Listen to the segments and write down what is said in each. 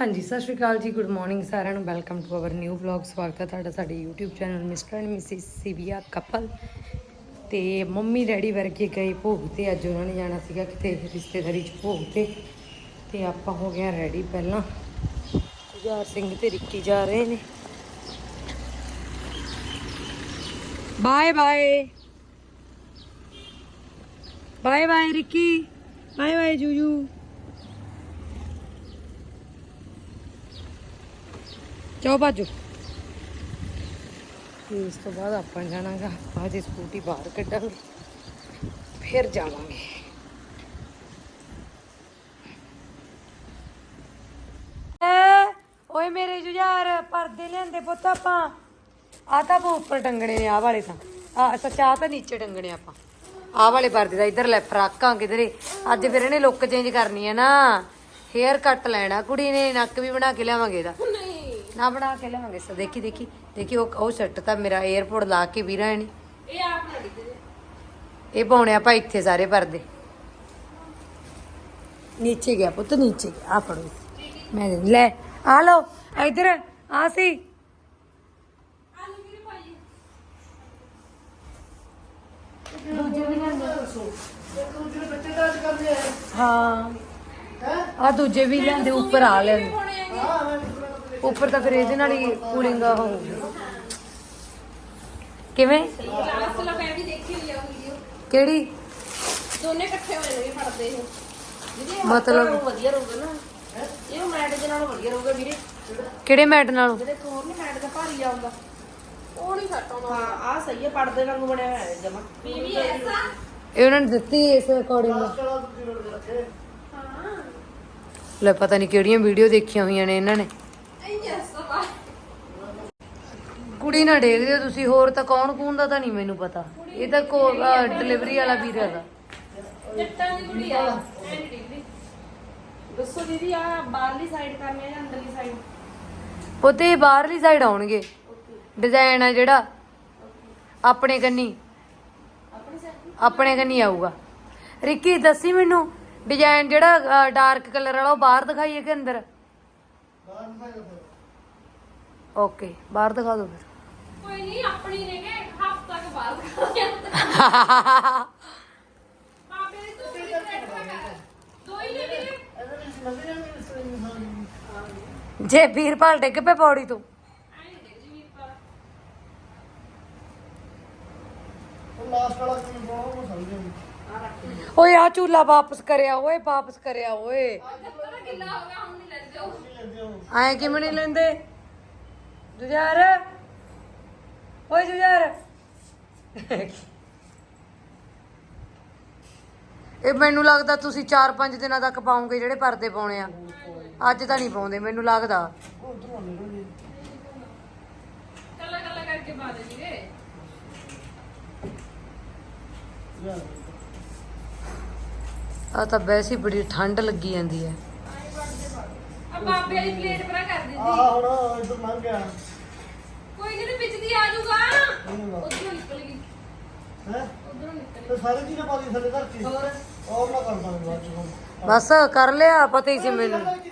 ਹਾਂਜੀ, ਸਤਿ ਸ਼੍ਰੀ ਅਕਾਲ ਜੀ, ਗੁੱਡ ਮਾਰਨਿੰਗ ਸਾਰਿਆਂ ਨੂੰ। Welcome to our new vlog, ਸਵਾਗਤ ਹੈ ਤੁਹਾਡਾ ਸਾਡੇ YouTube channel Mr and Mrs Sivia couple. ਤੇ ਮੰਮੀ ਡੈਡੀ ਵਰਗੇ ਗਏ ਭੋਗ ਤੇ, ਅੱਜ ਉਹਨਾਂ ਨੇ ਜਾਣਾ ਸੀਗਾ ਕਿਤੇ ਰਿਸ਼ਤੇਦਾਰੀ ਚ ਭੋਗ ਤੇ। ਤੇ ਆਪਾਂ ਹੋ ਗਿਆ ਰੈਡੀ ਪਹਿਲਾਂ। ਗੁਜਾਰ ਸਿੰਘ ਤੇ ਰਿੱਕੀ ਜਾ ਰਹੇ ਨੇ। Bye bye bye bye Ricky. Bye bye ਜੂਜੂ। ਜਾਓ ਬਾਜੂ। ਇਸ ਤੋਂ ਬਾਅਦ ਆਪਾਂ ਜਾਣਾਗਾ ਆਪਾਂ ਜੇ ਸਕੂਟੀ ਬਾਹਰ ਕੱਢਾਂਗੇ ਫਿਰ ਜਾਵਾਂਗੇ। ਓਏ ਮੇਰੇ ਜੁਝਾਰ ਪਰਦੇ ਲਿਆਂਦੇ ਪੁੱਤ ਆਪਾਂ। ਆ ਤਾਂ ਆਪਾਂ ਉੱਪਰ ਟੰਗਣੇ ਨੇ ਆ ਵਾਲੇ ਤਾਂ। ਆ ਸੱਚ ਤਾਂ ਨੀਚੇ ਟੰਗਣੇ ਆਪਾਂ। ਆ ਵਾਲੇ ਪਰਦੇ ਦਾ ਇੱਧਰ ਲੈ ਫਰਾਕਾਂ ਕਿਧਰੇ। ਅੱਜ ਫਿਰ ਇਹਨੇ ਲੁੱਕ ਚੇਂਜ ਕਰਨੀ ਹੈ ਨਾ। ਹੇਅਰ ਕੱਟ ਲੈਣਾ ਕੁੜੀ ਨੇ ਨੱਕ ਵੀ ਬਣਾ ਕੇ ਲਿਆਵਾਂਗੇ ਇਹਦਾ। ਨਾ ਬਣਾ ਕੇ ਲਿਆਵਾਂਗੇ ਸੋ ਦੇਖੀ ਦੇਖੀ। ਦੇਖੀ ਉਹ ਉਹ ਸੈੱਟ ਤਾਂ ਮੇਰਾ 에어ਪੋਰਟ ਲਾ ਕੇ ਵੀਰਾ ਨੇ। ਇਹ ਆਪ ਨਾ ਦਿੱਤੇ ਇਹ ਪਾਉਣੇ ਆਪਾਂ ਇੱਥੇ ਸਾਰੇ ਪਰਦੇ। ਨੀਚੇ ਗਿਆ ਪੁੱਤ ਨੀਚੇ ਗਿਆ। ਆ ਫੜੋ ਮੈਂ ਦੇ- ਲੈ ਆ ਲਓ ਇੱਧਰ ਆ ਸੀ। ਹਾਂ। ਆ ਦੂਜੇ ਵੀ ਲਿਆਂਦੇ ਉੱਪਰ ਆ ਲੈਂਦੇ ਹੈਗੇ। ਉੱਪਰ ਤਾਂ ਫਿਰ ਇਹਦੇ ਨਾਲ ਹੀ ਕੂਲਿੰਗ ਹੋਊਗੀ ਕਿਵੇਂ? ਲਾਸਟ ਲਾ ਮੈਂ ਵੀ ਦੇਖੀ ਹੋਈ ਆ ਵੀਡੀਓ ਕਿਹੜੀ? ਦੋਨੇ ਇਕੱਠੇ ਹੋਏ ਨੇ ਫੜਦੇ ਇਹ ਮਤਲਬ ਵਧੀਆ ਰਹੂਗਾ ਨਾ। ਇਹ ਮੈਟ ਦੇ ਨਾਲੋਂ ਵਧੀਆ ਰਹੂਗਾ ਵੀਰੇ। ਕਿਹੜੇ ਮੈਟ ਨਾਲੋਂ? ਜਿਹੜੇ ਕੋਰ ਨਹੀਂ ਮੈਟ ਦਾ ਭਾਰੀ ਆਉਂਦਾ ਉਹ ਨਹੀਂ ਆਉਂਦਾ। ਹਾਂ ਆ ਸਹੀ ਹੈ ਪੜਦੇ ਵਾਂਗੂ ਬਣਿਆ ਹੋਇਆ ਹੈ ਜਮਾ। ਪੀਵੀ ਐਸਾ ਇਹ ਉਹਨਾਂ ਨੇ ਦਿੱਤੀ ਇਸ ਅਕੋਰਡਿੰਗ ਹਾਂ। ਲੈ ਪਤਾ ਨਹੀਂ ਕਿਹੜੀਆਂ ਵੀਡੀਓ ਦੇਖੀਆਂ ਹੋਈਆਂ ਨੇ ਇਹਨਾਂ ਨੇ ਇਹ ਐਸਾ ਕੁੜੀ ਨਾ ਡੇਗਦੇ ਹੋ ਤੁਸੀਂ ਹੋਰ ਤਾਂ ਕੌਣ ਕੂਣ ਦਾ ਤਾਂ ਨਹੀਂ ਮੈਨੂੰ ਪਤਾ। ਇਹ ਤਾਂ ਕੋ ਡਿਲੀਵਰੀ ਵਾਲਾ ਵੀਰ ਹੈਗਾ। ਜੱਟਾਂ ਦੀ ਕੁੜੀ ਆ ਐਂਡ ਡਿਗਰੀ ਦੱਸੋ ਦੀਦੀ ਆ ਬਾਹਰਲੀ ਸਾਈਡ ਕਰਨੀ ਹੈ ਜਾਂ ਅੰਦਰਲੀ ਸਾਈਡ ਉਹ ਤੇ ਬਾਹਰਲੀ ਸਾਈਡ ਆਉਣਗੇ। ਡਿਜ਼ਾਈਨ ਆ ਜਿਹੜਾ ਆਪਣੇ ਕੰਨੀ। ਆਪਣੀ ਸਾਈਡ ਆਪਣੇ ਕੰਨੀ ਆਊਗਾ। ਰਿੱਕੀ ਦੱਸੀ ਮੈਨੂੰ ਡਿਜ਼ਾਈਨ ਜਿਹੜਾ ਡਾਰਕ ਕਲਰ ਵਾਲਾ ਉਹ ਬਾਹਰ ਦਿਖਾਈਏ ਕਿ ਅੰਦਰ? ਓਕੇ ਬਾਹਰ ਦਿਖਾ ਦਿਓ ਫਿਰ। ਕੋਈ ਨਹੀਂ ਆਪਣੀ ਨੇ ਕਿ ਹਫਤਾ ਕੇ ਬਾਅਦ ਬਾਬੇ ਦੀ ਤੂੰ ਸਿਗਰਟ ਲਗਾ ਦੋ ਹੀ ਨੇ ਵੀਰੇ ਜੇ ਵੀਰਪਾਲ ਡਿੱਗ ਪਏ ਪੌੜੀ ਤੋਂ। ਐਂ ਨੀ ਦੇਖਦੀ ਵੀਰ ਪਰ ਓਏ ਆ ਚੂਲਾ ਵਾਪਸ ਕਰਿਆ ਓਏ ਵਾਪਸ ਕਰਿਆ ਓਏ। ਤੇਰਾ ਗਿੱਲਾ ਹੋ ਗਿਆ ਹੁਣ ਨਹੀਂ ਲੱਗ ਜਾਓ ਐ ਕਿਵੇਂ ਨਹੀਂ ਲੈਂਦੇ? ਜੁਝਾਰ। ਓਏ ਜੁਝਾਰ ਇਹ ਮੈਨੂੰ ਲੱਗਦਾ ਤੁਸੀਂ 4-5 ਦਿਨਾਂ ਤੱਕ ਪਾਉਂਗੇ ਜਿਹੜੇ ਪਰਦੇ ਪਾਉਣੇ ਆ। ਅੱਜ ਤਾਂ ਨਹੀਂ ਪਾਉਂਦੇ ਮੈਨੂੰ ਲੱਗਦਾ। ਕੱਲਾ ਕੱਲਾ ਕਰਕੇ ਪਾ ਦੇ ਵੀਰੇ। ਆ ਤਾਂ ਵੈਸੇ ਹੀ ਬੜੀ ਠੰਡ ਲੱਗੀ ਜਾਂਦੀ ਹੈ। ਆ ਬਾਬੇ ਵਾਲੀ ਪਲੇਟ ਪਰਾ ਕਰ ਦਿੱਤੀ। ਆਹ ਹੁਣ ਇੱਧਰ ਲੰਘ ਗਿਆ। ਕੋਈ ਨਹੀਂ ਵਿੱਚ ਦੀ ਆ ਜਾਊਗਾ। ਉਧਰੋਂ ਨਿਕਲ ਗਈ। ਹੈ? ਉਧਰੋਂ ਨਿਕਲ ਤੇ ਸਾਰੇ ਚੀਜ਼ਾਂ ਪਾ ਦੀ ਥੱਲੇ ਧਰਤੀ ਹੋਰ? ਉਹ ਨਾ ਕਰ ਪਾਂਗੇ ਬਾਅਦ ਚ। ਬਸ ਕਰ ਲਿਆ ਪਤਾ ਹੀ ਸੀ ਮੈਨੂੰ। ਫੜੀ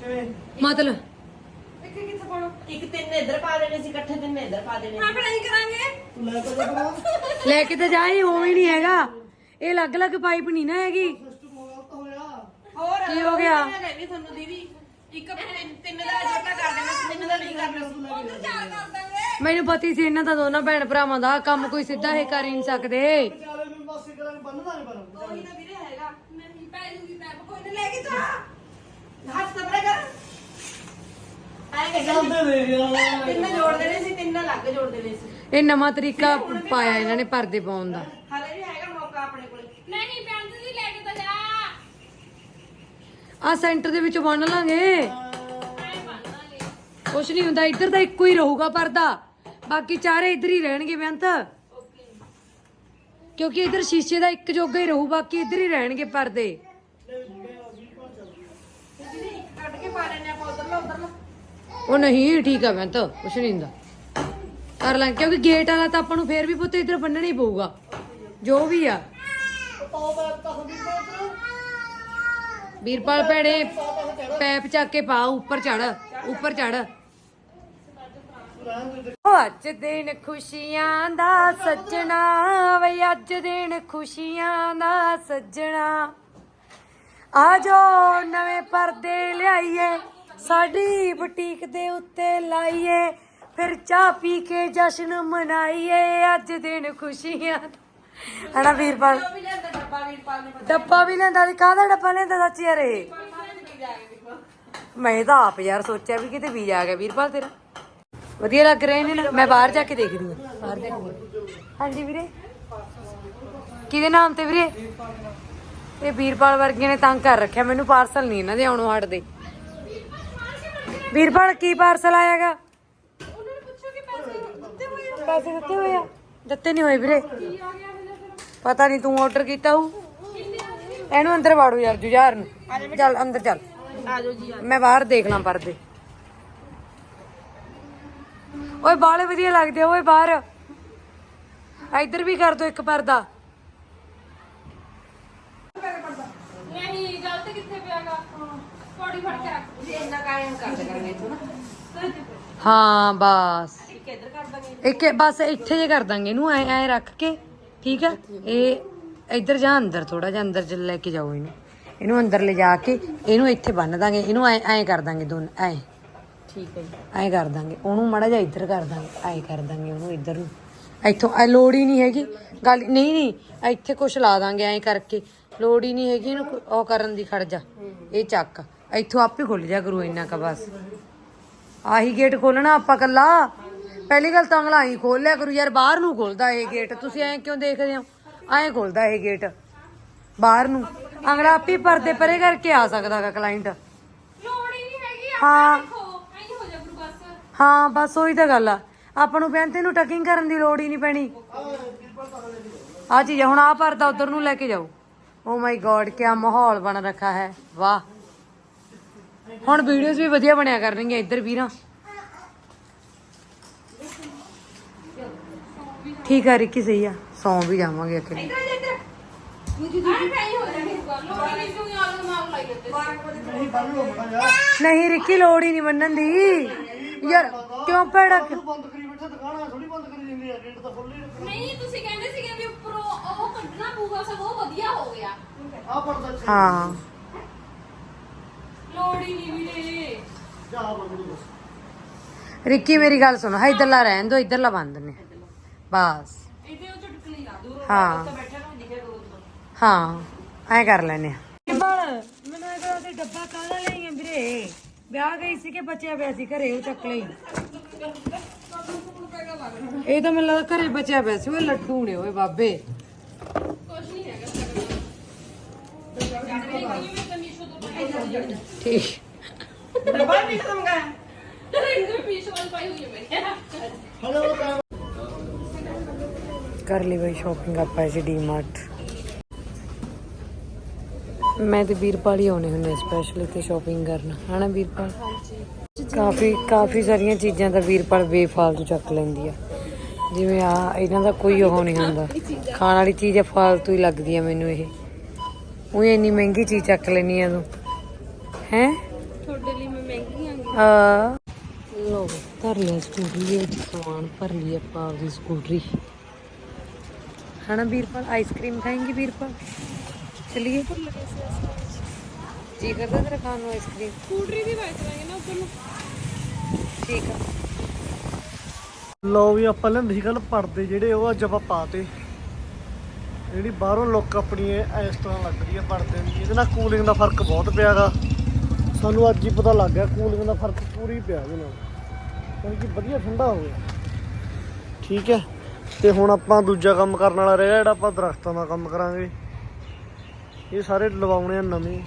ਕਿਵੇਂ? ਮਤਲਬ? ਇੱਕ ਕਿੱਥੇ ਪਾਉਣਾ? ਇੱਕ ਤਿੰਨ ਇੱਧਰ ਪਾ ਦੇਣੇ ਸੀ ਇਕੱਠੇ ਤਿੰਨ ਇੱਧਰ ਪਾ ਦੇਣੇ ਹਾਂ ਫਿਰ ਅਸੀਂ ਕਰਾਂਗੇ। ਤੂੰ ਲੈ ਕੇ ਦੇਖਣਾ। ਲੈ ਕੇ ਤਾਂ ਜਾਈ ਉਵੇਂ ਨਹੀਂ ਹੈਗਾ। ਇਹ ਅਲੱਗ-ਅਲੱਗ ਪਾਈਪ ਨਹੀਂ ਨਾ ਹੈਗੀ। ਸਿਸਟਮ ਗਲਤ ਹੋਇਆ। ਹੋਰ ਕੀ ਹੋ ਗਿਆ? ਮੈਂ ਕਹਿੰਦੀ ਤੁਹਾਨੂੰ ਦੀਦੀ। ਇੱਕ ਤਿੰਨ ਤਿੰਨ ਦਾ ਜੋਟਾ ਕਰ ਦੇਣਾ ਸੀ, ਤਿੰਨ ਦਾ ਨਹੀਂ ਕਰਨਾ। ਸੀ ਉਧਰ ਚਾਰ ਕਰ ਦਾਂਗੇ। ਮੈਨੂੰ ਪਤਾ ਹੀ ਸੀ ਇਹਨਾਂ ਦਾ ਦੋਨਾਂ ਭੈਣ ਭਰਾਵਾਂ ਦਾ ਕੰਮ ਕੋਈ ਸਿੱਧਾ ਇਹ ਕਰ ਹੀ ਨਹੀਂ ਸਕਦੇ। ਵਿਚਾਲੇ ਨੂੰ ਪਾਸੇ ਕਰਾਂ ਬੰਨਦਾ ਨਹੀਂ ਪਰ ਉਹੀ ਤਾਂ ਵੀਰੇ ਹੈਗਾ ਨਹੀਂ ਪੈ ਜੂਗੀ ਪੈਪ ਕੋਈ ਨਹੀਂ ਲੈ ਕੇ ਜਾ। ਹੱਥ ਸਪਰੇ ਕਰ। ਆਏ ਕਿ ਚੱਲਦੇ ਦੇਖ ਯਾਰ। ਤਿੰਨ ਜੋੜ ਦੇਣੇ ਸੀ ਤਿੰਨ ਅਲੱਗ ਜੋੜ ਦੇਣੇ ਸੀ। ਇਹ ਨਵਾਂ ਤਰੀਕਾ ਪਾਇਆ ਇਹਨਾਂ ਨੇ ਪਰਦੇ ਪਾਉਣ ਦਾ। ਹਾਲੇ ਵੀ ਹੈਗਾ ਮੌਕਾ ਆਪਣੇ ਕੋਲ ਨਹੀਂ ਪੈਂਟ ਦੀ ਲੈ ਕੇ ਤਾਂ ਜਾ ਆ ਸੈਂਟਰ ਦੇ ਵਿੱਚ ਬੰਨ ਲਾਂਗੇ। ਕੁਛ ਨਹੀਂ ਹੁੰਦਾ, ਇੱਧਰ ਤਾਂ ਇੱਕੋ ਹੀ ਰਹੂਗਾ ਪਰਦਾ। ਬਾਕੀ ਚਾਰੇ ਇੱਧਰ ਹੀ ਰਹਿਣਗੇ ਬੇਅੰਤ। ਕਿਉਂਕਿ ਇੱਧਰ ਸ਼ੀਸ਼ੇ ਦਾ ਇੱਕ ਜੋਗਾ ਹੀ ਰਹੂ, ਬਾਕੀ ਇੱਧਰ ਹੀ ਰਹਿਣਗੇ ਪਰਦੇ। ਉਹ ਨਹੀਂ, ਠੀਕ ਆ ਬੇਅੰਤ, ਕੁਛ ਨਹੀਂ ਹੁੰਦਾ। ਕਰ ਲਾਂ ਕਿਉਂਕਿ ਗੇਟ ਵਾਲਾ ਤਾਂ ਆਪਾਂ ਨੂੰ ਫੇਰ ਵੀ ਪੁੱਤ ਇੱਧਰ ਬੰਨਣਾ ਹੀ ਪਊਗਾ। ਜੋ ਵੀ ਆ। ਪਾਓ ਤਾਂ ਹੁੰਦੀ ਵੀਰਪਾਲ ਭੈਣੇ, ਪੈਪ ਚੱਕ ਕੇ ਪਾ, ਉੱਪਰ ਚੜ ਉੱਪਰ ਚੜ ਉਹ ਅੱਜ ਦਿਨ ਖੁਸ਼ੀਆਂ ਦਾ ਸੱਜਣਾ ਵਈ ਅੱਜ ਦਿਨ ਖੁਸ਼ੀਆਂ ਦਾ ਸੱਜਣਾ। ਆ ਜੋ ਨਵੇਂ ਪਰਦੇ ਲਿਆਈਏ, ਸਾਡੀ ਬੁਟੀਕ ਦੇ ਉੱਤੇ ਲਾਈਏ, ਫਿਰ ਚਾਹ ਪੀ ਕੇ ਜਸ਼ਨ ਮਨਾਈਏ, ਅੱਜ ਦਿਨ ਖੁਸ਼ੀਆਂ ਹਣਾ ਵੀਰਪਾਲ? ਡੱਬਾ ਵੀ ਲੈਂਦਾ ਸੀ ਕਾਹਦਾ ਡੱਬਾ ਲੈਂਦਾ ਸੱਚ ਯਾਰ ਇਹ? ਮੈਂ ਤਾਂ ਆਪ ਯਾਰ ਸੋਚਿਆ ਵੀ ਕਿਤੇ ਵੀਜ਼ਾ ਆ ਗਿਆ ਵੀਰਪਾਲ ਤੇਰਾ। ਵਧੀਆ ਲੱਗ ਰਹੇ ਨੇ ਨਾ? ਮੈਂ ਬਾਹਰ ਜਾ ਕੇ ਦੇਖਦੀ ਹਾਂ। ਬਾਹਰ ਜਾ ਕੇ। ਹਾਂਜੀ ਵੀਰੇ। ਕਿਹਦੇ ਨਾਮ ਤੇ ਵੀਰੇ? ਇਹ ਵੀਰਪਾਲ ਵਰਗੀਆਂ ਨੇ ਤੰਗ ਕਰ ਰੱਖਿਆ। ਮੈਨੂੰ ਪਾਰਸਲ ਨਹੀਂ ਇਹਨਾਂ ਦੇ ਆਉਣੋਂ ਹਟਦੇ। ਵੀਰਪਾਲ ਕੀ ਪਾਰਸਲ ਆਇਆਗਾ ਉਹਨਾਂ ਨੂੰ ਪੁੱਛੋ ਕਿ ਪੈਸੇ ਦਿੱਤੇ ਹੋਏ ਆ। ਪੈਸੇ ਦਿੱਤੇ ਹੋਏ ਆ? ਦਿੱਤੇ ਨਹੀਂ ਹੋਏ ਵੀਰੇ। ਪਤਾ ਨਹੀਂ ਤੂੰ ਆਰਡਰ ਕੀਤਾ ਹੂ ਇਹਨੂੰ ਅੰਦਰ ਵਾੜੋ ਯਾਰ ਜੁਝਾਰ ਨੂੰ। ਚੱਲ ਅੰਦਰ ਚੱਲ। ਜੀ ਮੈਂ ਬਾਹਰ ਦੇਖ ਲਾਂ ਪਰਦੇ। ਓਏ ਬਾਲੇ ਵਧੀਆ ਲੱਗਦੇ ਓਏ ਬਾਹਰ। ਇੱਧਰ ਵੀ ਕਰ ਦੋ ਇੱਕ ਪਰਦਾ। ਨਹੀਂ ਗਲਤ ਕਿੱਥੇ ਪਿਆਗਾ ਕੋੜੀ ਫੜ ਕੇ ਰੱਖ। ਜੇ ਇੰਨਾ ਕਾਇਮ ਕਰ ਦੇ ਕਰਾਂਗੇ ਇਥੋਂ ਨਾ। ਹਾਂ ਬਸ। ਇੱਕ ਇੱਧਰ ਕਰ ਦਾਂਗੇ। ਇੱਕ ਬਸ ਇੱਥੇ ਜੇ ਕਰ ਦਾਂਗੇ ਇਹਨੂੰ ਐ ਐ ਰੱਖ ਕੇ। ਠੀਕ ਆ ਇਹ ਇੱਧਰ ਜਾ ਅੰਦਰ ਥੋੜਾ ਜਿਹਾ ਅੰਦਰ ਚ ਲੈ ਕੇ ਜਾਓ ਇਹਨੂੰ। ਇਹਨੂੰ ਅੰਦਰ ਲੈ ਜਾ ਕੇ ਇਹਨੂੰ ਇੱਥੇ ਬੰਨ ਦਾਂਗੇ। ਇਹਨੂੰ ਐ ਐ ਕਰ ਦਾਂਗੇ ਦੋਨ ਐ। ਠੀਕ ਹੈ ਜੀ। ਐ ਕਰ ਦਾਂਗੇ। ਉਹਨੂੰ ਮਾੜਾ ਜਿਹਾ ਇੱਧਰ ਕਰ ਦਾਂਗੇ। ਐ ਕਰ ਦਾਂਗੇ ਉਹਨੂੰ ਇੱਧਰ ਨੂੰ। ਇੱਥੋਂ ਐ ਲੋੜ ਹੀ ਨਹੀਂ ਹੈਗੀ। ਗੱਲ ਨਹੀਂ ਨਹੀਂ ਇੱਥੇ ਕੁਛ ਲਾ ਦਾਂਗੇ ਐ ਕਰਕੇ। ਲੋੜ ਹੀ ਨਹੀਂ ਹੈਗੀ ਇਹਨੂੰ ਉਹ ਕਰਨ ਦੀ ਖੜ ਜਾ। ਇਹ ਚੱਕ। ਇੱਥੋਂ ਆਪੇ ਖੁੱਲ ਜਾ ਕਰੂ ਇੰਨਾ ਕ ਬਸ। ਆਹੀ ਗੇਟ ਖੋਲਣਾ ਆਪਾਂ ਕੱਲਾ ਪਹਿਲੀ ਗੱਲ ਤਾਂ ਅਗਲਾ ਹੀ ਖੋਲ ਲਿਆ ਕਰੂ ਯਾਰ ਬਾਹਰ ਨੂੰ ਖੋਲਦਾ ਇਹ ਗੇਟ ਤੁਸੀਂ ਐ ਕਿਉਂ ਦੇਖਦੇ ਹੋ? ਐ ਖੋਲਦਾ ਇਹ ਗੇਟ ਬਾਹਰ ਨੂੰ। ਅਗਲਾ ਆਪੇ ਪਰਦੇ ਪਰੇ ਕਰਕੇ ਆ ਸਕਦਾਗਾ ਕਲਾਇੰਟ ਲੋੜ ਹੀ ਨਹੀਂ ਹੈਗੀ ਹਾਂ। ਦੇਖੋ ਐਂ ਹੋ ਜਾ ਗੁਰੂ ਬਸ। ਹਾਂ ਬਸ ਉਹੀ ਤਾਂ ਗੱਲ ਆ। ਆਪਾਂ ਨੂੰ ਪੈਂਤੇ ਨੂੰ ਟਕਿੰਗ ਕਰਨ ਦੀ ਲੋੜ ਹੀ ਨਹੀਂ ਪੈਣੀ। ਆ ਚੀਜ਼ ਆ, ਹੁਣ ਆ ਪਰਦਾ ਉਧਰ ਨੂੰ ਲੈ ਕੇ ਜਾਓ। ਓ ਮਾਈ ਗॉड ਕੀ ਮਾਹੌਲ ਬਣ ਰੱਖਾ ਹੈ। ਵਾਹ। ਹੁਣ ਵੀਡੀਓਜ਼ ਵੀ ਵਧੀਆ ਬਣਿਆ ਕਰਨਗੀਆਂ ਇੱਧਰ ਵੀਰਾਂ। ਠੀਕ ਆ ਰਿੱਕੀ ਸਹੀ ਆ। ਸੌਂ ਵੀ ਜਾਵਾਂਗੇ ਹੋ ਹੀ ਨਹੀਂ ਤੂੰ ਆਲੂ ਮਾਲ ਲਾਈ ਉੱਤੇ ਨਹੀਂ ਬੰਨ ਲੋ ਮੜਾ ਯਾਰ। ਨਹੀਂ ਰਿੱਕੀ ਲੋੜ ਹੀ ਨਹੀਂ ਮੰਨਣ ਦੀ। ਯਾਰ ਕਿਉਂ ਭੈੜਾ ਬੰਦ ਕਰੀ ਬੈਠਾ ਦੁਕਾਨ ਥੋੜੀ ਬੰਦ ਕਰੀ ਦਿੰਦੀ ਆ ਗੇਟ ਤਾਂ ਖੁੱਲੇ ਰੱਖਣਾ। ਨਹੀਂ ਤੁਸੀਂ ਕਹਿੰਦੇ ਸੀਗੇ ਵੀ ਉੱਪਰੋਂ ਉਹ ਕੱਢਣਾ ਪਊਗਾ ਸਭ ਉਹ ਵਧੀਆ ਹੋ ਗਿਆ। ਆ ਪੜਦਾ ਹਾਂ। ਲੋੜ ਹੀ ਨਹੀਂ ਵੀਰੇ। ਜਾ ਬੰਦ ਨੂੰ ਬਸ ਰਿੱਕੀ ਮੇਰੀ ਗੱਲ ਸੁਣੋ। ਇਧਰਲਾ ਰਹਿਣ ਦੋ ਇਧਰਲਾ ਬੰਦ ਨੇ। ਬਸ। ਇਹਦੇ ਉਹ ਚਟਕਣੀ ਲਾ ਦੂਰ ਹਾਂ। ਬੈਠਾ ਨੂੰ ਦਿਖੇ ਦੂਰ ਤੋਂ। ਹਾਂ ਐ ਕਰ ਲੈਨੇ ਆ ਮੈਨੂੰ ਇਹਦਾ ਤੇ ਡੱਬਾ ਕਾਹਦਾ ਲਈਆਂ ਵੀਰੇ? ਵਿਆਹ ਗਈ ਸੀ ਕਿ ਬਚਿਆ ਪਿਆ ਸੀ ਘਰੇ ਉਹ ਚੱਕ ਲਈ? ਇਹ ਤਾਂ ਮੈਨੂੰ ਲੱਗਦਾ ਘਰੇ ਬਚਿਆ ਪਿਆ ਸੀ ਉਹ ਲੱਡੂ ਨੇ ਓਏ ਬਾਬੇ। ਠੀਕ। ਡੱਬਾ ਵੀ ਖਤਮ ਗਿਆ ਰਿੰਗ ਮੀਸ਼ੋ ਵਾਲੀ ਪਾਈ ਹੋਈ ਹੈ ਮੈਂ। ਹਲੋ ਤਾਂ ਕਰ ਲਈ ਬਈ ਸ਼ਾਪਿੰਗ ਆਪਾਂ ਇਸ ਡੀਮਾਰਟ ਮੈਂ ਤੇ ਵੀਰਪਾਲ ਹੀ ਆਉਣੇ ਹੁੰਦੇ ਸਪੈਸ਼ਲ ਇੱਥੇ ਸ਼ਾਪਿੰਗ ਕਰਨ। ਹਨਾ ਵੀਰਪਾਲ? ਕਾਫੀ ਕਾਫੀ ਸਾਰੀਆਂ ਚੀਜ਼ਾਂ ਤਾਂ ਵੀਰਪਾਲ ਬੇਫਾਲਤੂ ਚੱਕ ਲੈਂਦੀ ਆ। ਜਿਵੇਂ ਆ ਇਹਨਾਂ ਦਾ ਕੋਈ ਉਹ ਨਹੀਂ ਹੁੰਦਾ। ਖਾਣ ਵਾਲੀ ਚੀਜ਼ ਆ ਫਾਲਤੂ ਹੀ ਲੱਗਦੀ ਆ ਮੈਨੂੰ ਇਹ। ਉਹ ਇੰਨੀ ਮਹਿੰਗੀ ਚੀਜ਼ ਚੱਕ ਲੈਣੀ ਆ ਤੂੰ। ਹੈ? ਤੁਹਾਡੇ ਲਈ ਮੈਂ ਮਹਿੰਗੀ ਆਂਗੀ ਆ ਲੋ ਧਰ ਲਿਆ ਸਕੂਟਰੀ ਦੇ ਵਿੱਚ ਸਮਾਨ ਭਰ ਲਈ ਆਪਾਂ ਆਪਦੀ ਸਕੂਟਰੀ। ਹਨਾ ਵੀਰਪਾਲ ਆਈਸਕ੍ਰੀਮ ਖਾਏਂਗੀ ਵੀਰਪਾਲ? ਚਲਿਏ ਜੀ ਕਰਦਾ ਤੇਰਾ ਖਾਣ ਨੂੰ ਆਈਸਕ੍ਰੀਮ ਸਕੂਟਰੀ ਦੀ ਬਾਈਕ ਲਾਂਗੇ ਨਾ ਉੱਪਰ ਨੂੰ। ਠੀਕ ਆ। ਲੋ ਵੀ ਆਪਾਂ ਲੈਂਦੇ ਸੀ ਕੱਲ ਪਰਦੇ ਜਿਹੜੇ ਉਹ ਅੱਜ ਆਪਾਂ ਪਾਤੇ। ਜਿਹੜੀ ਬਾਹਰੋਂ ਲੁੱਕ ਆਪਣੀ ਇਸ ਤਰ੍ਹਾਂ ਲੱਗ ਰਹੀ ਹੈ ਪਰਦੇ ਦੀ ਇਹਦੇ ਨਾਲ ਕੂਲਿੰਗ ਦਾ ਫ਼ਰਕ ਬਹੁਤ ਪਿਆਗਾ। ਸਾਨੂੰ ਅੱਜ ਹੀ ਪਤਾ ਲੱਗ ਗਿਆ ਕੂਲਿੰਗ ਦਾ ਫ਼ਰਕ ਪੂਰੀ ਪਿਆ ਇਹਦੇ ਨਾਲ। ਕਿਉਂਕਿ ਵਧੀਆ ਠੰਡਾ ਹੋ ਗਿਆ। ਠੀਕ ਹੈ। ਤੇ ਹੁਣ ਆਪਾਂ ਦੂਜਾ ਕੰਮ ਕਰਨ ਵਾਲਾ ਰਹਿ ਗਿਆ, ਜਿਹੜਾ ਆਪਾਂ ਦਰਖਤਾਂ ਦਾ ਕੰਮ ਕਰਾਂਗੇ। ਇਹ ਸਾਰੇ ਲਵਾਉਣੇ ਆ ਨਵੇਂ।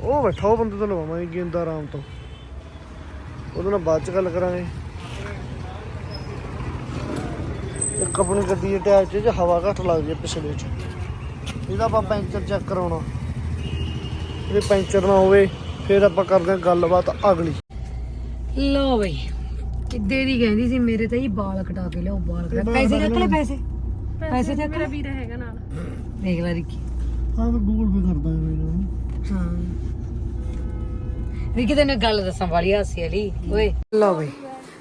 ਉਹ ਬੈਠਾ, ਉਹ ਬੰਦੇ ਤੋਂ ਲਵਾਵਾਂਗੇ ਗੇਂਦਾ ਰਾਮ ਤੋਂ। ਉਹਦੇ ਨਾਲ ਬਾਅਦ ਚ ਗੱਲ ਕਰਾਂਗੇ। ਇੱਕ ਆਪਣੀ ਗੱਡੀ ਦੇ ਟਾਇਰ 'ਚ ਹਵਾ ਘੱਟ ਲੱਗਦੀ ਹੈ ਪਿਛਲੇ 'ਚ। ਇਹਦਾ ਆਪਾਂ ਪੈਂਚਰ ਚੈੱਕ ਕਰਾਉਣਾ। ਇਹ ਪੈਂਚਰ ਨਾ ਹੋਵੇ, ਫਿਰ ਆਪਾਂ ਕਰਦੇ ਹਾਂ ਗੱਲਬਾਤ ਅਗਲੀ। ਲੋ ਬਈ ਕਿੱਦੇ ਦੀ ਕਹਿੰਦੀ ਸੀ ਮੇਰੇ ਤਾਂ ਹੀ ਵਾਲ ਕਟਾ ਕੇ ਲਿਆਓ ਵਾਲ ਕਟਾ ਪੈਸੇ ਚੱਕ ਲੈ। ਪੈਸੇ। ਪੈਸੇ ਚੱਕ ਮੇਰਾ ਲੈ। ਵੀਰ ਹੈਗਾ ਨਾਲ। ਦੇਖ ਲੈ ਰਿੱਕੀ। ਹਾਂ ਮੈਂ ਗੂਗਲ ਪੇ ਕਰਦਾ ਮੈਨੂੰ ਹਾਂ। ਰਿਕੀ ਤੈਨੂੰ ਗੱਲ ਦੱਸਾਂ ਵਾਲੀ ਹਾਸੀ ਵਾਲੀ। ਓਏ। ਲਓ ਬਈ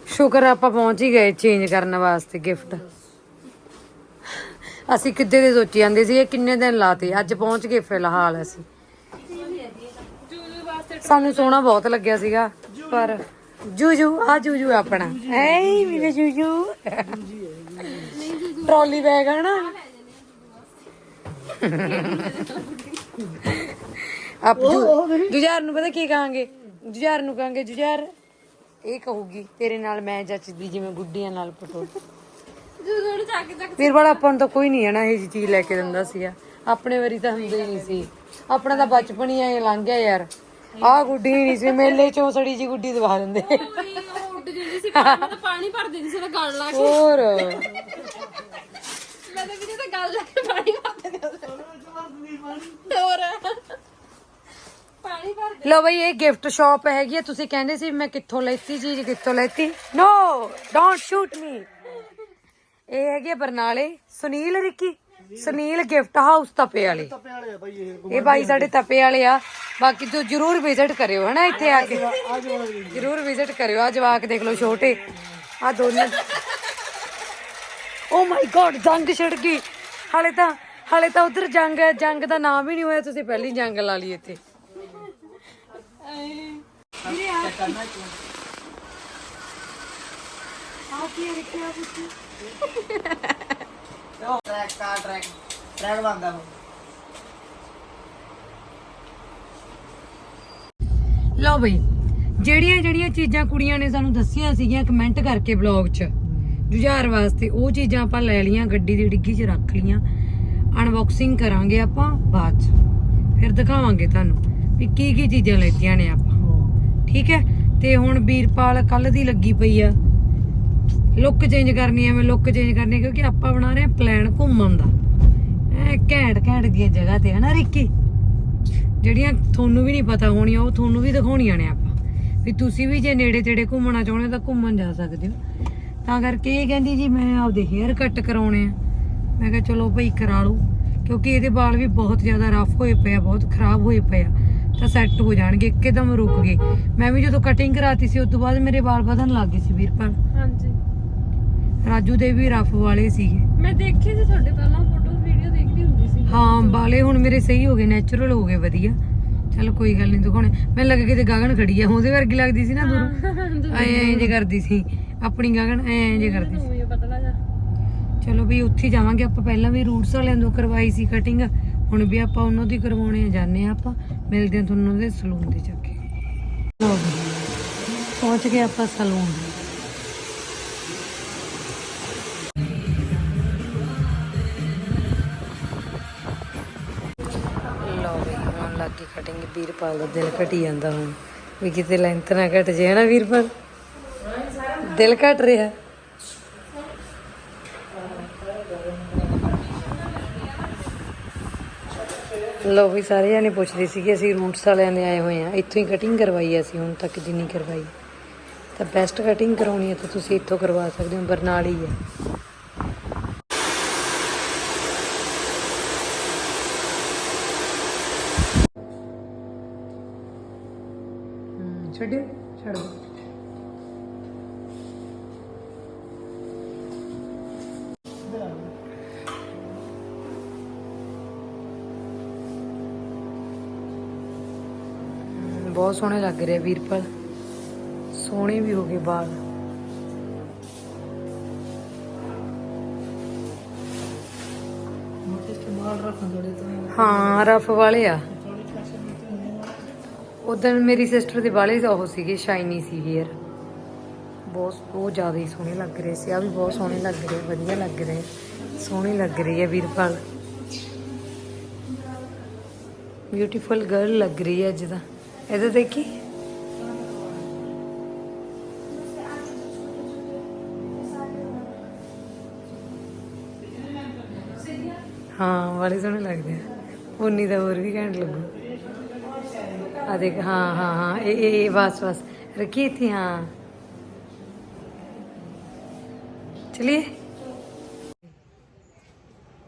ਸ਼ੁਕਰ ਆਪਾਂ ਪਹੁੰਚ ਹੀ ਗਏ ਚੇਂਜ ਕਰਨ ਵਾਸਤੇ ਗਿਫਟ ਅਸੀਂ ਕਿੱਦੇ ਦੇ ਸੋਚੀ ਜਾਂਦੇ ਸੀ ਇਹ ਕਿੰਨੇ ਦਿਨ ਲਾਤੇ? ਅੱਜ ਪਹੁੰਚ ਗਏ ਫਿਲਹਾਲ ਅਸੀਂ। ਸਾਨੂੰ ਸੋਹਣਾ ਬਹੁਤ ਲੱਗਿਆ ਸੀਗਾ ਪਰ ਜੂਜੂ ਆ ਜੂਜੂ ਆਪਣਾ। ਐ ਮੇਰੇ ਜੂਜੂ। ਟਰਾਲੀ ਬੈਗ ਹੈ ਨਾ। ਆਪ ਜੁਝਾਰ ਨੂੰ ਪਤਾ ਕੀ ਕਹਾਂਗੇ? ਜੁਝਾਰ ਨੂੰ ਕਹਾਂਗੇ ਜੁਝਾਰ ਇਹ ਕਹੂਗੀ ਤੇਰੇ ਨਾਲ ਮੈਂ ਜੱਚਦੀ ਜਿਵੇਂ ਗੁੱਡੀਆਂ ਨਾਲ ਪਟੋ। ਵੀਰ ਵਾਲਾ ਆਪਾਂ ਨੂੰ ਤਾਂ ਕੋਈ ਨਹੀਂ ਹੈ ਨਾ ਇਹ ਜੀ ਚੀਜ਼ ਲੈ ਕੇ ਦਿੰਦਾ ਸੀਗਾ। ਆਪਣੇ ਵਾਰੀ ਤਾਂ ਹੁੰਦੇ ਹੀ ਨਹੀਂ ਸੀ। ਆਪਣਾ ਤਾਂ ਬਚਪਨ ਹੀ ਐ ਲੰਘ ਗਿਆ ਯਾਰ। ਆਹ ਗੁੱਡੀ ਨਹੀਂ ਸੀ ਮੇਲੇ ਚੋਂ ਸੜੀ ਜੀ ਗੁੱਡੀ ਦਵਾ ਦਿੰਦੇ। ਉਹ ਉੱਡ ਜਾਂਦੀ ਸੀ ਪਾਣੀ ਮੈਂ ਤਾਂ ਪਾਣੀ ਭਰ ਦਿੰਦੀ ਸੀ ਉਹਦਾ ਗਲ ਲਾ ਕੇ। ਹੋਰ। ਮੈਂ ਤਾਂ ਵੀ ਤਾਂ ਗਲ ਲਾ ਕੇ ਪਾਣੀ ਭਰ ਦਿੰਦੀ ਸੀ। ਹੋਰ। ਪਾਣੀ ਭਰ ਲੋ ਬਈ ਇਹ ਗਿਫਟ ਸ਼ਾਪ ਹੈਗੀ ਹੈ ਤੁਸੀਂ ਕਹਿੰਦੇ ਸੀ ਮੈਂ ਕਿੱਥੋਂ ਲੈਤੀ ਚੀਜ਼ ਕਿੱਥੋਂ ਲੈਤੀ? ਨੋ ਡੋਂਟ ਸ਼ੂਟ ਮੀ ਇਹ ਹੈਗੀ ਹੈ ਬਰਨਾਲੇ ਸੁਨੀਲ ਰਿੱਕੀ। ਸੁਨੀਲ ਗਿਫਟ ਹਾਊਸ ਤਪੇ ਵਾਲੇ। ਤਪੇ ਵਾਲੇ ਆ ਬਾਈ ਇਹ ਇਹ ਬਾਈ ਸਾਡੇ ਤਪੇ ਵਾਲੇ ਆ। ਬਾਕੀ ਤੂੰ ਜਰੂਰ ਵਿਜ਼ਿਟ ਕਰਿਓ ਹਨਾ ਇੱਥੇ ਆ ਕੇ। ਜਰੂਰ ਵਿਜ਼ਿਟ ਕਰਿਓ। ਆ ਜਵਾਕ ਦੇਖ ਲਓ ਛੋਟੇ। ਆ ਦੋਨੇ। ਓ ਮਾਈ ਗॉड ਜੰਗ ਛਿੜ ਗਈ। ਹਾਲੇ ਤਾਂ ਹਾਲੇ ਤਾਂ ਉਧਰ ਜੰਗ ਹੈ। ਜੰਗ ਦਾ ਨਾਮ ਹੀ ਨਹੀਂ ਹੋਇਆ। ਤੁਸੀਂ ਪਹਿਲੀ ਜੰਗ ਲਾ ਲਈ ਇੱਥੇ। ਟਰੈਕ ਕਾਰ ਟਰੈਕ ਟਰੈਕ ਬੰਦਾ ਲਓ ਬਈ ਜਿਹੜੀਆਂ ਜਿਹੜੀਆਂ ਚੀਜ਼ਾਂ ਕੁੜੀਆਂ ਨੇ ਸਾਨੂੰ ਦੱਸੀਆਂ ਸੀਗੀਆਂ ਕਮੈਂਟ ਕਰਕੇ ਬਲੌਗ 'ਚ ਜੁਝਾਰ ਵਾਸਤੇ ਉਹ ਚੀਜ਼ਾਂ ਆਪਾਂ ਲੈ ਲੀਆਂ ਗੱਡੀ ਦੀ ਡਿੱਗੀ 'ਚ ਰੱਖ ਲੀਆਂ। ਅਨਬਾਕਸਿੰਗ ਕਰਾਂਗੇ ਆਪਾਂ ਬਾਅਦ 'ਚ। ਫਿਰ ਦਿਖਾਵਾਂਗੇ ਤੁਹਾਨੂੰ ਵੀ ਕੀ ਕੀ ਚੀਜ਼ਾਂ ਲੈਤੀਆਂ ਨੇ ਆਪਾਂ। ਠੀਕ ਹੈ? ਤੇ ਹੁਣ ਵੀਰਪਾਲ ਕੱਲ ਦੀ ਲੱਗੀ ਪਈ ਆ। ਲੁੱਕ ਚੇਂਜ ਕਰਨੀ ਐ ਮੈਂ ਲੁੱਕ ਚੇਂਜ ਕਰਨੀ ਆ ਕਿਉਂਕਿ ਆਪਾਂ ਬਣਾ ਰਹੇ ਆ ਪਲਾਨ ਘੁੰਮਣ ਦਾ। ਐ ਘੈਂਟ ਘੈਂਟ ਦੀਆਂ ਜਗ੍ਹਾ ਤੇ, ਹਨਾ ਰਿੱਕੀ? ਜਿਹੜੀਆਂ ਤੁਹਾਨੂੰ ਵੀ ਨਹੀਂ ਪਤਾ ਹੋਣੀਆਂ, ਉਹ ਤੁਹਾਨੂੰ ਵੀ ਦਿਖਾਉਣੀਆਂ ਨੇ ਆਪਾਂ। ਵੀ ਤੁਸੀਂ ਵੀ ਜੇ ਨੇੜੇ ਤੇੜੇ ਘੁੰਮਣਾ ਚਾਹੁੰਦੇ ਤਾਂ ਘੁੰਮਣ ਜਾ ਸਕਦੇ ਹੋ। ਤਾਂ ਕਰਕੇ ਇਹ ਕਹਿੰਦੀ ਜੀ, ਮੈਂ ਆਪਦੇ ਹੇਅਰ ਕੱਟ ਕਰਾਉਣੇ ਆ। ਮੈਂ ਕਿਹਾ ਚਲੋ ਭਾਈ ਕਰਾ ਲਓ ਕਿਉਂਕਿ ਇਹਦੇ ਵਾਲ ਵੀ ਬਹੁਤ ਜ਼ਿਆਦਾ ਰਫ ਹੋਏ ਪਏ ਆ, ਬਹੁਤ ਖਰਾਬ ਹੋਏ ਪਏ ਆ। ਤਾਂ ਸੈੱਟ ਹੋ ਜਾਣਗੇ, ਇੱਕਦਮ ਰੁਕ ਗਏ। ਮੈਂ ਵੀ ਜਦੋਂ ਕਟਿੰਗ ਕਰਾਤੀ ਸੀ, ਉਸ ਤੋਂ ਬਾਅਦ ਮੇਰੇ ਵਾਲ ਵਧਣ ਲੱਗ ਗਏ ਸੀ ਵੀਰਪਾਲ। ਹਾਂਜੀ। ਰਾਜੂ ਦੇ ਵੀ ਰਫ ਵਾਲੇ ਸੀਗੇ। ਮੈਂ ਦੇਖੀ ਸੀ ਤੁਹਾਡੇ ਪਹਿਲਾਂ ਫੋਟੋ ਵੀਡੀਓ ਦੇਖਦੀ ਹੁੰਦੀ ਸੀ। ਹਾਂ ਵਾਲੇ ਹੁਣ ਮੇਰੇ ਸਹੀ ਹੋ ਗਏ ਨੈਚੁਰਲ ਹੋ ਗਏ ਵਧੀਆ। ਚਲ ਕੋਈ ਗੱਲ ਨਹੀਂ ਦਿਖਾਉਣੇ। ਮੈਨੂੰ ਲੱਗਾ ਕਿਤੇ ਗਾਗਣ ਖੜੀ ਆ ਉਹਦੇ ਵਰਗੀ ਲੱਗਦੀ ਸੀ ਨਾ ਦੂਰੋਂ। ਐ ਐ ਜੇ ਕਰਦੀ ਸੀ। ਆਪਣੀ ਗਾਗਣ ਐ ਐ ਜੇ ਕਰਦੀ ਸੀ। ਚਲੋ ਵੀ ਉੱਥੇ ਜਾਵਾਂਗੇ ਆਪਾਂ ਪਹਿਲਾਂ ਵੀ ਰੂਟਸ ਵਾਲਿਆਂ ਤੋਂ ਕਰਵਾਈ ਸੀ ਕਟਿੰਗ ਹੁਣ ਵੀ ਆਪਾਂ ਉਹਨਾਂ ਦੀ ਕਰਵਾਉਣੇ ਆ ਜਾਂਦੇ ਆ ਆਪਾਂ। ਮਿਲਦੇ ਆ ਤੁਹਾਨੂੰ ਉਹਦੇ ਸਲੂਨ ਦੇ ਜਾ ਕੇ। ਲਓ ਜੀ, ਪਹੁੰਚ ਗਏ ਆਪਾਂ ਸਲੂਨ ਲਓ ਵੀਰਪਾਲ ਦਾ ਦਿਲ ਘਟੀ ਜਾਂਦਾ ਹੁਣ। ਵੀ ਕਿਤੇ ਲੈਂਥ ਨਾ ਘਟ ਜੇ ਹਨਾ ਵੀਰਪਾਲ? ਦਿਲ ਘਟ ਰਿਹਾ। ਲੋ ਵੀ ਸਾਰੇ ਜਾਨੇ ਪੁੱਛਦੇ ਸੀ ਕਿ ਅਸੀਂ ਰੂਟਸ ਵਾਲਿਆਂ ਦੇ ਆਏ ਹੋਏ ਆ ਇੱਥੋਂ ਹੀ ਕਟਿੰਗ ਕਰਵਾਈ ਅਸੀਂ, ਹੁਣ ਤੱਕ ਜਿੰਨੀ ਕਰਵਾਈ। ਤਾਂ ਬੈਸਟ ਕਟਿੰਗ ਕਰਾਉਣੀ ਹੈ ਤਾਂ ਤੁਸੀਂ ਇੱਥੋਂ ਕਰਵਾ ਸਕਦੇ ਹੋ, ਬਰਨਾਲੀ ਹੀ। ਛੱਡ ਦਿਓ। ਬਹੁਤ ਸੋਹਣੇ ਲੱਗ ਰਹੇ ਵੀਰਪਾਲ। ਸੋਹਣੇ ਵੀ ਹੋ ਗਏ ਵਾਲ। ਹਾਂ ਰਫ ਵਾਲੇ ਆ। ਉਦੋਂ ਮੇਰੀ ਸਿਸਟਰ ਦੇ ਵਾਲੇ ਉਹ ਸੀਗੇ ਸ਼ਾਈਨੀ ਸੀ ਹੇਅਰ ਬਹੁਤ ਬਹੁਤ ਜ਼ਿਆਦਾ ਹੀ ਸੋਹਣੇ ਲੱਗ ਰਹੇ ਸੀ। ਆ ਵੀ ਬਹੁਤ ਸੋਹਣੇ ਲੱਗ ਰਹੇ, ਵਧੀਆ ਲੱਗ ਰਹੇ। ਸੋਹਣੀ ਲੱਗ ਰਹੀ ਹੈ ਵੀਰਪਾਲ। ਬਿਊਟੀਫੁਲ ਗਰਲ ਲੱਗ ਰਹੀ ਹੈ ਅੱਜ ਤਾਂ। ਇਹਦਾ ਦੇਖੀ? ਹਾਂ, ਵਾਲੇ ਸੋਹਣੇ ਲੱਗਦੇ ਆ। ਉਨੀ ਦਾ ਹੋਰ ਵੀ ਘੈਂਟ ਲੱਗੂ। ਆ ਦੇਖ ਹਾਂ ਹਾਂ ਹਾਂ, ਇਹ ਇਹ ਬਸ ਬਸ, ਰੱਖੀ ਇੱਥੇ, ਹਾਂ। ਚਲਿਏ।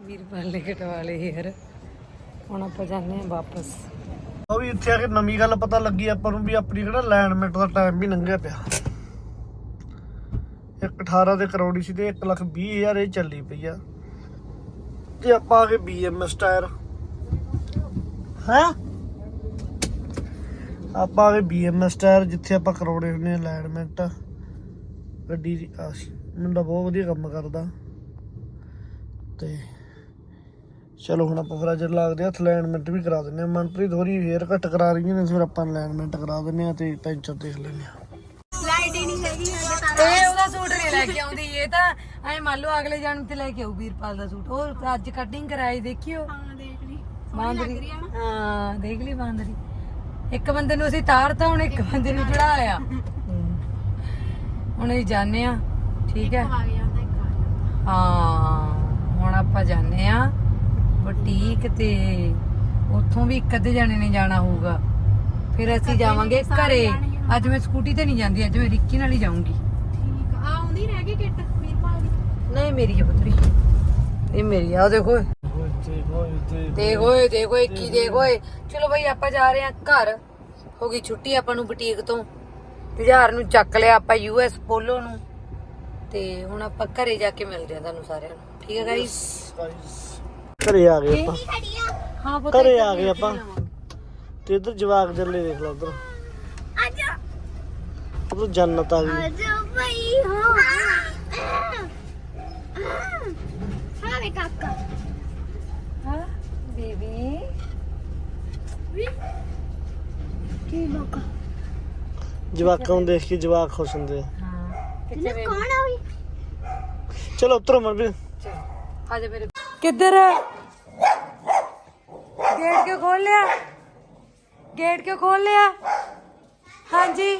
ਵੀਰਪਾਲ ਨੇ ਕਟਵਾ ਲਏ ਹੇਅਰ ਹੁਣ ਆਪਾਂ ਜਾਂਦੇ ਹਾਂ ਵਾਪਸ। ਉਹ ਵੀ ਇੱਥੇ ਆ ਕੇ ਨਵੀਂ ਗੱਲ ਪਤਾ ਲੱਗੀ ਆਪਾਂ ਨੂੰ ਵੀ ਆਪਣੀ ਕਿਹੜਾ ਅਲਾਈਨਮੈਂਟ ਦਾ ਟਾਈਮ ਵੀ ਲੰਘਿਆ ਪਿਆ। ਇੱਕ 18 ਦੇ ਕਰੋੜੀ ਸੀ ਤੇ 1 ਲੱਖ 20 ਹਜ਼ਾਰ ਇਹ ਚੱਲੀ ਪਈ ਆ। ਤੇ ਆਪਾਂ ਆ ਗਏ BMS ਟਾਇਰ ਹੈ? ਆਪਾਂ ਆ ਗਏ BMS ਟਾਇਰ ਜਿੱਥੇ ਆਪਾਂ ਕਰੋੜੇ ਹੁੰਨੇ ਅਲਾਈਨਮੈਂਟ ਗੱਡੀ ਦੀ ਮੁੰਡਾ ਬਹੁਤ ਵਧੀਆ ਕੰਮ ਕਰਦਾ। ਤੇ ਚਲੋ ਹੁਣ ਆਪਾਂ ਫਿਰ ਅੱਜ ਲੱਗਦੇ ਹੱਥ ਅਲਾਈਨਮੈਂਟ ਵੀ ਕਰਾ ਦਿੰਨੇ ਆ। ਮਨਪ੍ਰੀਤ ਹੋਰੀ ਹੇਅਰ ਕੱਟ ਕਰਾ ਰਹੀਆਂ ਨੇ ਫਿਰ ਆਪਾਂ ਅਲਾਈਨਮੈਂਟ ਕਰਾ ਦਿੰਨੇ ਆ ਤੇ ਪੈਂਚਰ ਦੇਖ ਲੈਂਦੇ ਆ। ਲਾਈਟ ਹੀ ਨਹੀਂ ਹੈਗੀ ਇਹ ਉਹਦਾ ਸੂਟ ਨਹੀਂ ਲੈ ਕੇ ਆਉਂਦੀ ਇਹ ਤਾਂ ਐ ਮੰਨ ਲਓ ਅਗਲੇ ਜਨਮ ਤੇ ਲੈ ਕੇ ਆਊ ਵੀਰਪਾਲ ਦਾ ਸੂਟ। ਉਹ ਅੱਜ ਕਟਿੰਗ ਕਰਾਈ ਦੇਖਿਓ। ਹਾਂ ਦੇਖ ਲਈ। ਬਾਂਦਰੀ। ਹਾਂ ਦੇਖ ਲਈ ਬਾਂਦਰੀ। ਇੱਕ ਬੰਦੇ ਨੂੰ ਅਸੀਂ ਤਾਰਤਾ ਹੁਣ ਇੱਕ ਬੰਦੇ ਨੂੰ ਚੜਾ ਲਿਆ ਹੁਣ ਅਸੀਂ ਜਾਣੇ ਆ ਠੀਕ ਹੈ? ਆ ਗਿਆ ਤਾਂ ਇੱਕ ਆ ਗਿਆ। ਹਾਂ ਹੁਣ ਆਪਾਂ ਜਾਣੇ ਆ ਬੁਟੀਕ ਤੇ। ਉੱਥੋਂ ਵੀ ਇੱਕ ਅੱਧੇ ਜਾਣੇ ਨੇ ਜਾਣਾ ਹੋਊਗਾ। ਫਿਰ ਅਸੀਂ ਜਾਵਾਂਗੇ ਘਰੇ। ਅੱਜ ਮੈਂ ਸਕੂਟੀ ਤੇ ਨਹੀਂ ਜਾਂਦੀ ਅੱਜ ਮੈਂ ਰਿੱਕੀ ਨਾਲ ਹੀ ਜਾਊਂਗੀ। ਠੀਕ ਆ। ਆਉਂਦੀ ਰਹਿ ਗਈ ਕਿੱਟ? ਵੀਰਪਾਲ ਦੀ? ਨਹੀਂ ਮੇਰੀ ਹੈ ਪੁੱਤਰੀ। ਇਹ ਮੇਰੀ ਆ ਉਹ ਦੇਖੋ। ਦੇਖੋ ਓਏ ਦੇਖੋ ਇਹ ਕੀ ਦੇਖੋ ਓਏ। ਚਲੋ ਬਈ ਆਪਾਂ ਜਾ ਰਹੇ ਹਾਂ ਘਰ। ਹੋ ਗਈ ਛੁੱਟੀ ਆਪਾਂ ਨੂੰ ਬੁਟੀਕ ਤੋਂ। ਜੁਝਾਰ ਨੂੰ ਚੱਕ ਲਿਆ ਆਪਾਂ ਯੂਐਸ ਪੋਲੋ ਨੂੰ। ਤੇ ਹੁਣ ਆਪਾਂ ਘਰੇ ਜਾ ਕੇ ਮਿਲਦੇ ਹਾਂ ਤੁਹਾਨੂੰ ਸਾਰਿਆਂ ਨੂੰ। ਠੀਕ ਹੈ ਗਾਈਸ ਘਰੇ ਆ ਗਏ ਆਪਾਂ। ਹਾਂ ਪੁੱਤ ਘਰੇ ਆ ਗਏ ਆਪਾਂ। ਤੇ ਇਧਰ ਜਵਾਕ ਜੱਲੇ ਦੇਖ ਲਾ ਉਧਰ। ਆਜਾ ਉਧਰ ਜੰਨਤ ਆ ਗਈ। ਆਜਾ ਬਈ ਹਾਂ। ਹਾਂ ਵੇ ਕਾਕਾ। ਬੇਬੀ। ਕੀ ਲੋਕਾ ਜਵਾਕਾਂ ਨੂੰ ਦੇਖ ਕੇ ਜਵਾਕ ਖੁਸ਼ ਹੁੰਦੇ ਆ। ਹਾਂ। ਕਿੱਥੇ ਇਹਨੂੰ ਕੌਣ ਆ ਵੀ ਚਲੋ ਉਤਰੋ ਮਨਪ੍ਰੀਤ ਆ ਜਾ ਮੇਰੇ। ਕਿੱਧਰ? ਗੇਟ ਕਿਉਂ ਖੋਲ ਲਿਆ? ਗੇਟ ਕਿਉਂ ਖੋਲ ਲਿਆ? ਹਾਂਜੀ।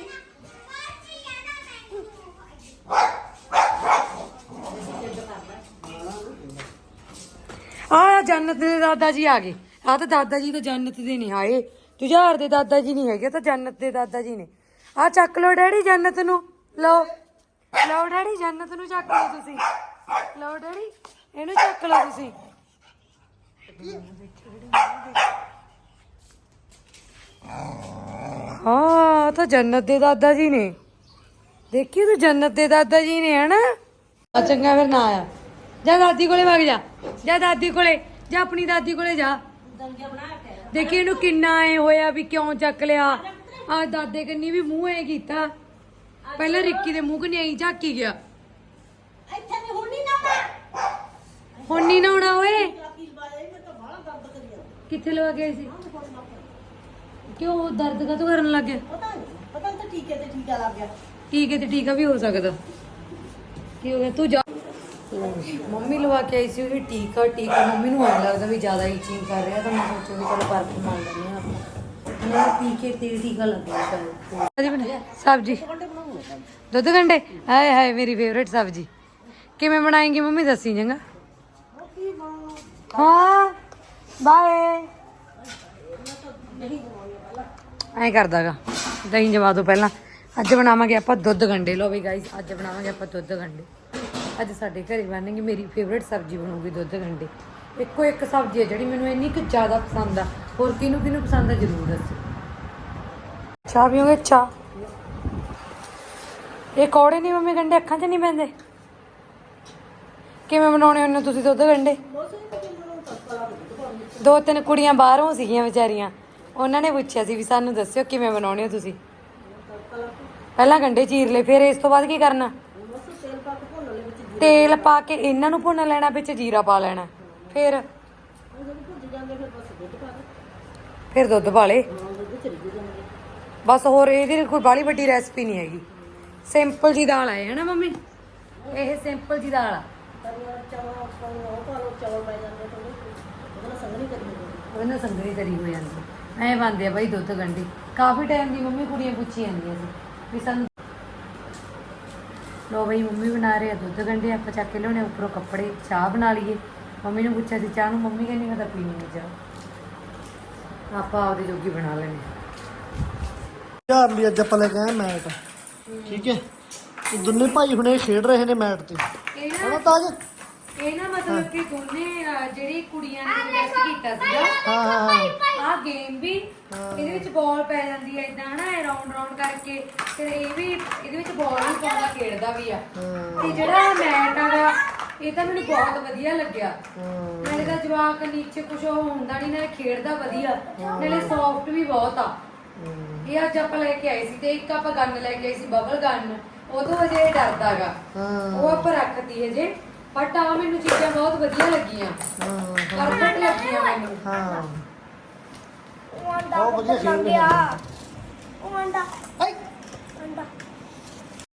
ਆ ਜੰਨਤ ਦੇ ਦਾਦਾ ਜੀ ਆ ਗਏ। ਆ ਤਾਂ ਦਾਦਾ ਜੀ ਤਾਂ ਜੰਨਤ ਦੇ ਨਹੀਂ ਆਏ ਜੁਝਾਰ ਦੇ ਦਾਦਾ ਜੀ ਨਹੀਂ ਹੈਗੇ ਉਹ ਤਾਂ ਜੰਨਤ ਦੇ ਦਾਦਾ ਜੀ ਨੇ। ਆ ਚੱਕ ਲਓ ਡੈਡੀ ਜੰਨਤ ਨੂੰ। ਲਓ। ਲਓ ਡੈਡੀ, ਜੰਨਤ ਨੂੰ ਚੱਕ ਲਓ ਤੁਸੀਂ। ਲਓ ਡੈਡੀ, ਇਹਨੂੰ ਚੱਕ ਲਓ ਤੁਸੀਂ। ਹਾਂ ਤਾਂ ਜੰਨਤ ਦੇ ਦਾਦਾ ਜੀ ਨੇ। ਦੇਖੀ ਤੂੰ ਜੰਨਤ ਦੇ ਦਾਦਾ ਜੀ ਨੇ, ਹਨਾ? ਚੰਗਾ ਫਿਰ ਨਾ ਆਇਆ। ਜਾ ਦਾਦੀ ਕੋਲੇ ਵਗ ਜਾ। ਜਾ ਦਾਦੀ ਕੋਲੇ। ਜਾ ਆਪਣੀ ਦਾਦੀ ਕੋਲੇ ਜਾ। ਦੇਖੀ ਇਹਨੂੰ ਕਿੰਨਾ ਐ ਹੋਇਆ ਵੀ ਕਿਉਂ ਚੱਕ ਲਿਆ। ਆ ਦਾਦੇ ਕੰਨੀ ਵੀ ਮੂੰਹ ਐ ਕੀਤਾ। ਪਹਿਲਾਂ ਰਿੱਕੀ ਦੇ ਮੂੰਹ ਕਨੀ ਐਂ ਝਾਕੀ ਗਿਆ। ਇੱਥੇ ਵੀ ਹੁਣ ਨਹੀਂ ਨਾ ਹੁਣ ਨਹੀਂ ਨਹਾਉਣਾ ਓਏ। ਕਿੱਥੇ ਲਵਾ ਗਏ ਸੀ? ਕਿਉਂ ਦਰਦ ਕਾ ਕਰਨ ਲੱਗ ਗਿਆ? ਪਤਾ ਪਤਾ ਤਾਂ ਠੀਕ ਹੈ ਤੇ ਠੀਕਾ ਲੱਗ ਗਿਆ। ਟੀਕੇ ਤੇ ਟੀਕਾ ਵੀ ਹੋ ਸਕਦਾ। ਕੀ ਹੋ ਗਿਆ? ਤੂੰ ਜਾ। ਮੰਮੀ ਲਵਾ ਕੇ ਆਈ ਸੀ ਉਹ ਟੀਕਾ ਟੀਕਾ ਮੰਮੀ ਨੂੰ ਆਉਣ ਲੱਗਦਾ ਵੀ ਜ਼ਿਆਦਾ ਈਚਿੰਗ ਕਰ ਰਿਹਾ ਤਾਂ ਮੈਂ ਸੋਚਿਆ ਵੀ ਚਲੋ ਪਰਫਿਊਮ ਮੰਨ ਲੈਂਦੇ ਆ ਆਪਾਂ। ਮੈਂ ਟੀਕੇ ਤੇ ਟੀਕਾ ਲੱਗਿਆ ਸ਼ਾਇਦ। ਸਬਜੀ ਦੁੱਧ ਗੰਡੇ ਹਾਏ ਹਾਏ, ਮੇਰੀ ਫੇਵਰੇਟ ਸਬਜੀ। ਕਿਵੇਂ ਬਣਾਏਂਗੀ ਮੰਮੀ ਦੱਸੀ ਚੰਗਾ ਹਾਂ, ਬਾਏ। ਐਂ ਕਰਦਾਗਾ, ਦਹੀਂ ਜਵਾ ਦੋ ਪਹਿਲਾਂ। ਅੱਜ ਬਣਾਵਾਂਗੇ ਆਪਾਂ ਦੁੱਧ ਗੰਡੇ ਲੋ ਵੀ ਗਾਈਸ ਅੱਜ ਬਣਾਵਾਂਗੇ ਆਪਾਂ ਦੁੱਧ ਗੰਡੇ ਅੱਜ ਸਾਡੇ ਘਰੇ ਬਣਨਗੇ, ਮੇਰੀ ਫੇਵਰੇਟ ਸਬਜ਼ੀ ਬਣੂਗੀ ਦੁੱਧ ਗੰਡੇ ਇੱਕੋ ਇੱਕ ਸਬਜ਼ੀ ਹੈ ਜਿਹੜੀ ਮੈਨੂੰ ਇੰਨੀ ਕੁ ਜ਼ਿਆਦਾ ਪਸੰਦ ਆ। ਹੋਰ ਕਿਹਨੂੰ ਕਿਹਨੂੰ ਪਸੰਦ ਆ ਜ਼ਰੂਰ ਦੱਸੋ ਚਾਹ ਪੀਓਗੇ? ਚਾਹ। ਇਹ ਕੌੜੇ ਨਹੀਂ ਮੰਮੀ ਗੰਡੇ ਅੱਖਾਂ 'ਚ ਨਹੀਂ ਪੈਂਦੇ? ਕਿਵੇਂ ਬਣਾਉਣੇ ਹੁੰਦੇ ਤੁਸੀਂ ਦੁੱਧ ਗੰਡੇ ਦੋ ਤਿੰਨ ਕੁੜੀਆਂ ਬਾਹਰੋਂ ਸੀਗੀਆਂ ਵਿਚਾਰੀਆਂ। ਉਹਨਾਂ ਨੇ ਪੁੱਛਿਆ ਸੀ ਵੀ ਸਾਨੂੰ ਦੱਸਿਓ ਕਿਵੇਂ ਬਣਾਉਣੇ ਹੋ ਤੁਸੀਂ। ਪਹਿਲਾਂ ਗੰਡੇ ਚੀਰ ਲਏ, ਫਿਰ ਇਸ ਤੋਂ ਬਾਅਦ ਕੀ ਕਰਨਾ? ਤੇਲ ਪਾ ਕੇ ਇਹਨਾਂ ਨੂੰ ਭੁੰਨ ਲੈਣਾ, ਵਿੱਚ ਜੀਰਾ ਪਾ ਲੈਣਾ, ਫਿਰ ਫਿਰ ਦੁੱਧ ਪਾ ਲੇ। ਬਸ ਹੋਰ ਇਹਦੀ ਕੋਈ ਬਾਲੀ ਵੱਡੀ ਰੈਸਪੀ ਨਹੀਂ ਹੈਗੀ। ਸਿੰਪਲ ਜੀ ਦਾਲ ਆਏ ਹੈ ਨਾ ਮੰਮੀ? ਇਹ ਸਿੰਪਲ ਜੀ ਦਾਲ ਆ। ਉਹਦੇ ਸੰਗਰੀ ਤਰੀ ਹੋ ਜਾਂਦੀ। ਐ ਬਣਦੇ ਆ ਬਾਈ ਦੁੱਧ ਗੰਢੇ। ਕਾਫੀ ਟਾਈਮ ਦੀ ਮੰਮੀ ਕੁੜੀਆਂ ਪੁੱਛੀ ਜਾਂਦੀਆਂ ਸੀ ਵੀ ਸਾਨੂੰ ਲੋ ਬਈ ਮੰਮੀ ਬਣਾ ਰਹੇ ਆ ਦੁੱਧ ਗੰਢੇ ਆਪਾਂ ਚੱਕ ਕੇ ਲਿਆਉਣੇ ਉੱਪਰੋਂ ਕੱਪੜੇ ਚਾਹ ਬਣਾ ਲਈਏ। ਮੰਮੀ ਨੂੰ ਪੁੱਛਿਆ ਸੀ ਚਾਹ ਨੂੰ ਮੰਮੀ ਕਹਿੰਦੀ ਮੈਂ ਤਾਂ ਪੀਣੀ ਹੈ ਚਾਹ। ਆਪਾਂ ਆਪਦੀ ਜੋਗੀ ਬਣਾ ਲੈਣੇ ਯਾਰ ਲਈ ਅੱਜ ਆਪਾਂ ਲੈ ਕੇ ਆਏ ਮੈਟ। ਠੀਕ ਹੈ? ਇਹ ਦੋਨੇ ਭਾਈ ਹੁਣੇ ਖੇਡ ਰਹੇ ਨੇ ਮੈਟ ਤੇ। ਹਣਾ ਤਾਜ? ਇਹ ਨਾ ਮਤਲਬ ਕਿ ਦੋਨੇ ਅਹ, ਜਿਹੜੀ ਕੁੜੀਆਂ ਨੇ ਕੀਤਾ ਸੀਗਾ। ਹਾਂ ਹਾਂ ਹਾਂ ਆਹ ਗੇਮ ਵੀ ਇਹਦੇ ਵਿੱਚ ਬਾਲ ਪੈ ਜਾਂਦੀ ਹੈ ਇਦਾਂ ਨਾ ਰਾਉਂਡ ਰਾਉਂਡ ਕਰਕੇ। ਤੇ ਇਹ ਵੀ ਇਹਦੇ ਵਿੱਚ ਬਾਲ ਵੀ ਪਾਉਂਦਾ ਖੇਡਦਾ ਵੀ ਆ। ਤੇ ਜਿਹੜਾ ਮੈਟ ਆਗਾ ਇਹ ਤਾਂ ਮੈਨੂੰ ਬਹੁਤ ਵਧੀਆ ਲੱਗਿਆ। ਨਾਲੇ ਦਾ ਜਵਾਕ ਨੀਚੇ ਕੁਝ ਉਹ ਹੁੰਦਾ ਨਹੀਂ ਨਾਲੇ ਖੇਡਦਾ ਵਧੀਆ। ਨਾਲੇ ਸੌਫਟ ਵੀ ਬਹੁਤ ਆ। ਇਹ ਅੱਜ ਆਪਾਂ ਲੈ ਕੇ ਆਏ ਸੀ ਤੇ ਇੱਕ ਆਪਾਂ ਗਨ ਲੈ ਕੇ ਆਏ ਸੀ ਬਬਲ ਗਨ ਉਹ ਤੋਂ ਇਹ ਡਰਦਾਗਾ ਉਹ ਆਪਾਂ ਰੱਖਤੀ ਹਜੇ। ਬਟ ਆ ਮੈਨੂੰ ਚੀਜ਼ਾਂ ਬਹੁਤ ਵਧੀਆ ਲੱਗੀਆਂ। ਪਰਫੈਕਟ ਲੱਗੀਆਂ ਮੈਨੂੰ। ਹਾਂ। ਉਹ ਆਂਦਾ ਬਹੁਤ ਵਧੀਆ ਖੇਡ ਗਿਆ ਰਿਹਾ। ਉਹ ਆਂਦਾ ਹਾਈ ਆਂਦਾ